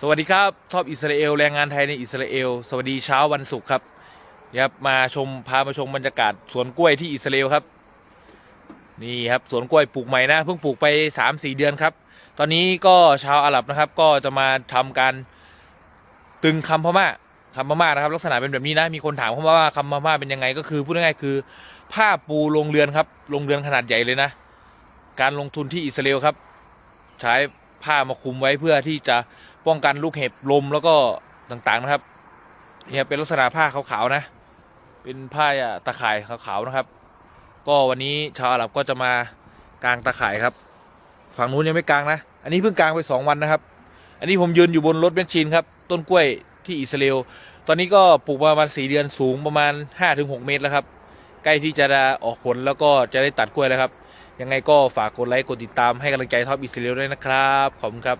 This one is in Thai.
สวัสดีครับท็อปอิสราเอลแรงงานไทยในอิสราเอลสวัสดีเช้าวันศุกร์ครับครับมาชมพามาชมบรรยากาศสวนกล้วยที่อิสราเอลครับ นี่ครับสวนกล้วยปลูกใหม่นะเพิ่งปลูกไปสามสี่เดือนครับ ตอนนี้ก็ชาวอาหรับนะครับ ก็จะมาทำการตึงคำพม่าคำพม่านะครับ ลักษณะเป็นแบบนี้นะมีคนถามเข้ามาว่าคำพม่าเป็นยังไง ก็คือพูดง่ายๆคือ ผ้าปูโรงเรือนครับโรงเรือนขนาดใหญ่เลยนะ การลงทุนที่อิสราเอลครับ ใช้ผ้ามาคุมไว้เพื่อที่จะ ป้องกันลูกเห็บลมแล้วก็ต่างๆนะครับเนี่ยเป็นลักษณะผ้าขาวๆนะ เป็นผ้าตะข่ายขาวๆนะครับ ก็วันนี้ชาวอาหรับก็จะมากางตะข่ายครับ ฝั่งนู้นยังไม่กางนะ อันนี้เพิ่งกางไปสองวันนะครับ อันนี้ผมยืนอยู่บนรถเบนชินครับ ต้นกล้วยที่อิสราเอล ตอนนี้ก็ปลูกมาประมาณสี่เดือนสูงประมาณห้าถึงหกเมตรแล้วครับ ใกล้ที่จะออกผลแล้วก็จะได้ตัดกล้วยแล้วครับ ยังไงก็ฝากกดไลค์กดติดตามให้กำลังใจท็อปอิสราเอลด้วยนะครับ ขอบคุณครับ